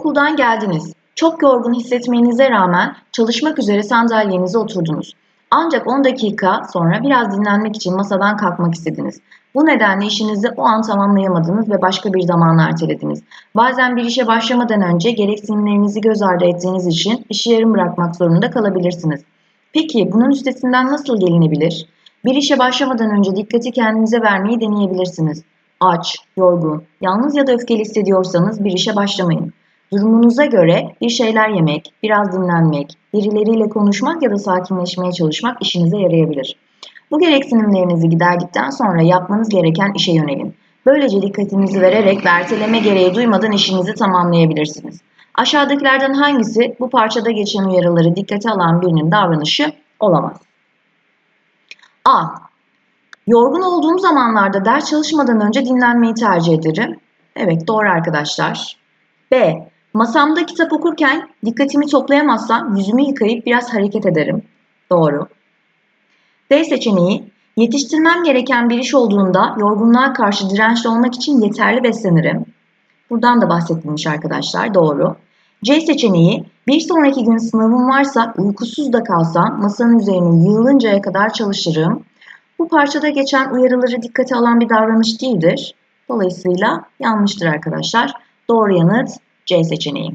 Okuldan geldiniz. Çok yorgun hissetmenize rağmen çalışmak üzere sandalyenize oturdunuz. Ancak 10 dakika sonra biraz dinlenmek için masadan kalkmak istediniz. Bu nedenle işinizi o an tamamlayamadınız ve başka bir zamana ertelediniz. Bazen bir işe başlamadan önce gereksinimlerinizi göz ardı ettiğiniz için işi yarım bırakmak zorunda kalabilirsiniz. Peki bunun üstesinden nasıl gelinebilir? Bir işe başlamadan önce dikkati kendinize vermeyi deneyebilirsiniz. Aç, yorgun, yalnız ya da öfkeli hissediyorsanız bir işe başlamayın. Durumunuza göre bir şeyler yemek, biraz dinlenmek, birileriyle konuşmak ya da sakinleşmeye çalışmak işinize yarayabilir. Bu gereksinimlerinizi giderdikten sonra yapmanız gereken işe yönelin. Böylece dikkatinizi vererek ve erteleme gereği duymadan işinizi tamamlayabilirsiniz. Aşağıdakilerden hangisi bu parçada geçen uyarıları dikkate alan birinin davranışı olamaz? A. Yorgun olduğum zamanlarda ders çalışmadan önce dinlenmeyi tercih ederim. Evet doğru arkadaşlar. B. Masamda kitap okurken dikkatimi toplayamazsam yüzümü yıkayıp biraz hareket ederim. Doğru. D seçeneği. Yetiştirmem gereken bir iş olduğunda yorgunluğa karşı dirençli olmak için yeterli beslenirim. Buradan da bahsedilmiş arkadaşlar. Doğru. C seçeneği. Bir sonraki gün sınavım varsa uykusuz da kalsam masanın üzerine yığılıncaya kadar çalışırım. Bu parçada geçen uyarıları dikkate alan bir davranış değildir. Dolayısıyla yanlıştır arkadaşlar. Doğru yanıt C seçeneği.